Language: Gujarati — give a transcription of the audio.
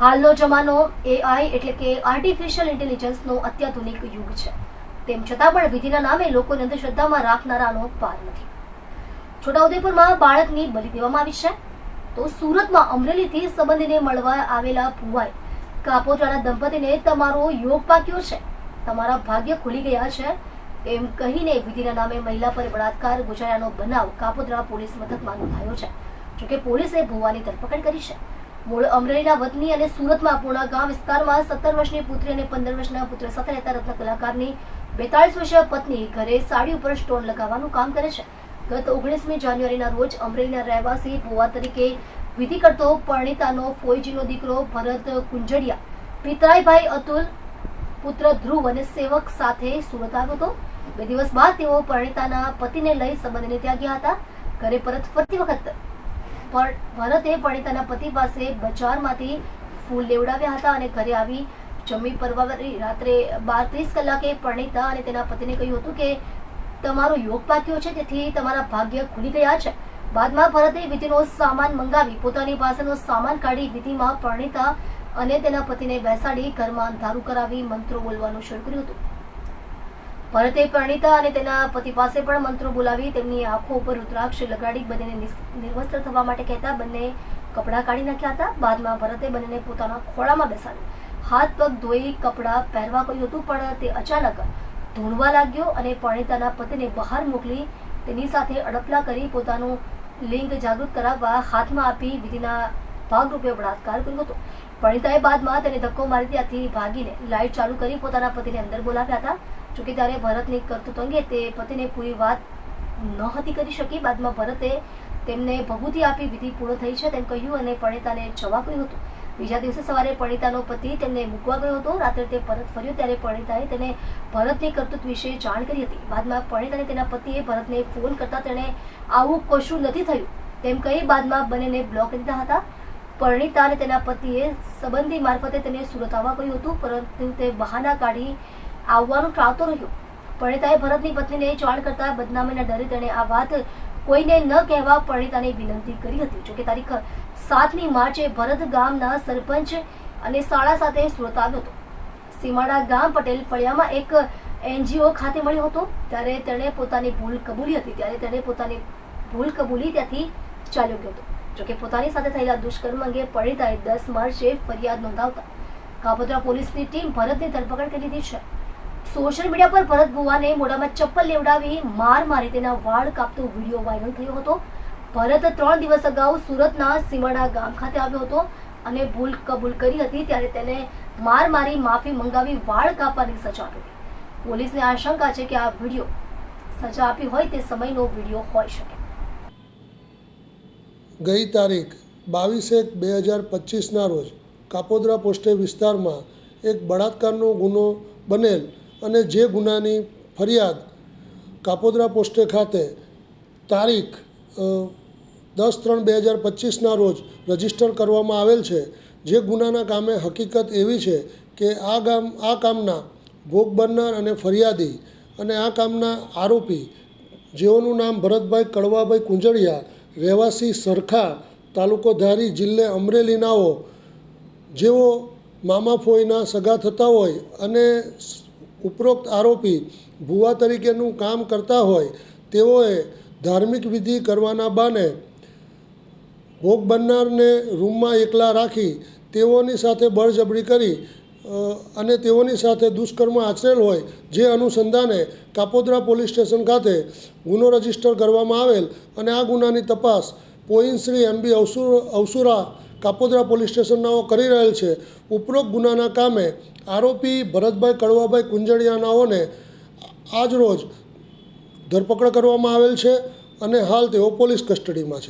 હાલનો જમાનો એઆઈ એટલે કે આર્ટિફિશિયલ ઇન્ટેલિજન્સનો અત્યાધુનિક યુગ છે. તેમ છતાં પણ વિધિના નામે લોકોને અંધશ્રદ્ધામાં રાખનારાનો પાર નથી. છોટાઉદેપુરમાં બાળકની બલિ દેવામાં આવી છે. તો સુરતમાં અમરેલીથી સંબંધીને મળવા આવેલા ભુવાઈ કાપોદ્રાના દંપતીને તમારો યોગ પાક્યો છે. તમારા ભાગ્ય ખુલી ગયા છે એમ કહીને વિધિના નામે મહિલા પર બળાત્કાર ગુજાર્યાનો બનાવ કાપોદ્રા પોલીસ મથકમાં નોંધાયો છે. જોકે પોલીસે ભુવાની ધરપકડ કરી છે. મૂળ અમરેલીના વતની અને સુરતમાં પૂર્ણા ગામ વિસ્તારમાં સત્તર વર્ષની પુત્રી અને પંદર વર્ષના પુત્ર સાથે રહેતા રત્ન કલાકારની બેતાળીસ વર્ષીય પત્ની ઘરે સાડી ઉપર સ્ટોન લગાવવાનું કામ કરે છે. ગત ઓગણીસમી જાન્યુઆરીના રોજ અમરેલીના રહેવાસી ભુવા તરીકે વિધિ કરતો પરણિતાનો ફોઈજીનો દીકરો ભરત કુંજડિયા પિતરાઈભાઈ અતુલ, પુત્ર ધ્રુવ અને સેવક સાથે સુરત આવ્યો હતો. બે દિવસ બાદ તેઓ પરણિતાના પતિને લઈ સંબંધને ત્યાં ગયા હતા. ઘરે પરત ફરતી વખત ભરતે પરણિતાના પતિ પાસે બજારમાંથી ફૂલ લેવડાવ્યા હતા અને ઘરે આવી જમી પરવારી રાત્રે બાર ત્રીસ કલાકે પરણિતા અને તેના પતિને કહ્યું હતું કે તમારો યોગ પાક્યો છે, તેથી તમારા ભાગ્ય ખુલી ગયા છે. બાદમાં ભરતે વિધિનો સામાન મંગાવી પોતાની પાસેનો સામાન કાઢી વિધિમાં પરણિતા અને તેના પતિને બેસાડી ઘરમાં અંધારું કરાવી મંત્રો બોલવાનું શરૂ કર્યું હતું. ભરતે પરણિતા અને તેના પતિ પાસે પણ મંત્રો બોલાવી તેમની આંખો ઉપર રુદ્રાક્ષ લગાડી બંનેને નિર્વસ્ત્ર થવા માટે કહેતા બંને કપડાં કાઢી નાખ્યા હતા. બાદમાં ભરતે બંનેને પોતાના ખોળામાં બેસાડી હાથ પગ ધોઈ કપડાં પહેરવા કહ્યું હતું, પણ તે અચાનક ધૂણવા લાગ્યો અને પરણિતાના પતિને બહાર મોકલી તેની સાથે અડપલા કરી પોતાનું લિંગ જાગૃત કરાવવા હાથમાં આપી વિધિના ભાગરૂપે બળાત્કાર કર્યો હતો. પરણિતાએ બાદમાં તેને ધક્કો મારી ત્યાંથી ભાગીને લાઇટ ચાલુ કરી પોતાના પતિને અંદર બોલાવ્યા હતા. ત્યારે ભરતની કરતૂત અંગે તે પતિને પૂરી વાત ન હતી કરી શકી. બાદમાં ભરતે તેમને ભભૂતિ આપી, વિધિ પૂર્ણ થઈ છે તેમ કહ્યું અને પરણિતાને જવા કહ્યું હતું. બીજા દિવસે સવારે પરણિતાનો પતિ તેમને મૂકવા ગયો હતો. રાત્રે તે પરત ફર્યો ત્યારે પરણિતાએ તેને ભરતની કરતૂત વિશે જાણ કરી હતી. બાદમાં પરણિત તેના પતિએ ભરતને ફોન કરતા તેણે આવું કશું નથી થયું તેમ કહી બાદમાં બંનેને બ્લોક દીધા હતા. પરણિતા અને તેના પતિએ સંબંધી મારફતે તેને સુરત આવવા કહ્યું હતું, પરંતુ તે બહાના કાઢી આવવાનું ટાળતો રહ્યો. પરણિતાએ ભરતની પત્નીને જાણ કરતા બદનામીના ડરે તેણે આ વાત કોઈને ન કહેવા પરણિતાને વિનંતી કરી હતી. જોકે તારીખ સાતમી માર્ચે ભરત ગામના સરપંચ અને શાળા સાથે સુરત આવ્યો હતો. સીમાડા ગામ પટેલ ફળિયામાં એક એનજીઓ ખાતે મળ્યો હતો. ત્યારે તેણે પોતાની ભૂલ કબૂલી હતી. ત્યારે તેણે પોતાની ભૂલ કબૂલી ત્યાંથી ચાલ્યો ગયો હતો. જોકે પોતાની સાથે થયેલા દુષ્કર્મ અંગે પરણિતાએ દસ માર્ચે ફરિયાદ નોંધાવતા. કાપોદ્રા પોલીસની ટીમ ભરતની ધરપકડ કરી દીધી છે. સોશિયલ મીડિયા પર ભરત ભુવાને મોઢામાં ચપ્પલ લેવડાવી માર મારી તેના વાળ કાપતો વીડિયો વાયરલ થયો હતો. ભરત ત્રણ દિવસ અગાઉ સુરતના સીમાડા ગામ ખાતે આવ્યો હતો અને ભૂલ કબૂલ કરી હતી ત્યારે તેને માર મારી માફી મંગાવી વાળ કાપવાની સજા આપી હતી. પોલીસને આશંકા છે કે આ વીડિયો સજા આપી હોય તે સમયનો વીડિયો હોઈ શકે. ગઈ તારીખ બાવીસ એક બે હજાર પચીસના રોજ કાપોદ્રા પોસ્ટે વિસ્તારમાં એક બળાત્કારનો ગુનો બનેલ અને જે ગુનાની ફરિયાદ કાપોદરા પોસ્ટે ખાતે તારીખ દસ ત્રણ બે હજાર પચીસના રોજ રજિસ્ટર કરવામાં આવેલ છે, જે ગુનાના કામે હકીકત એવી છે કે આ ગામ, આ કામના ભોગ બનનાર અને ફરિયાદી અને આ કામના આરોપી, જેઓનું નામ ભરતભાઈ કડવાભાઈ કુંજળિયા રહેવાસી સરખા તાલુકો ધારી જિલ્લે અમરેલીનાઓ જેઓ મામા ફોઈના સગા થતા હોય અને ઉપરોક્ત આરોપી ભુવા તરીકેનું કામ કરતા હોય, તેઓએ ધાર્મિક વિધિ કરવાના બાને ભોગ બનનારને રૂમમાં એકલા રાખી તેઓની સાથે બળજબરી કરી અને તેઓની સાથે દુષ્કર્મ આચરેલ હોય, જે અનુસંધાને કાપોદ્રા પોલીસ સ્ટેશન ખાતે ગુનો રજિસ્ટર કરવામાં આવેલ, અને આ ગુનાની તપાસ પોઈન્ટ શ્રી એમબી અવસુર, અવસુરા કાપોદ્રા પોલીસ સ્ટેશનનાઓ કરી રહેલ છે. ઉપરોક્ત ગુનાના કામે આરોપી ભરતભાઈ કડવાભાઈ કુંજળિયાનાઓને આજ રોજ ધરપકડ કરવામાં આવેલ છે અને હાલ તેઓ પોલીસ કસ્ટડીમાં છે.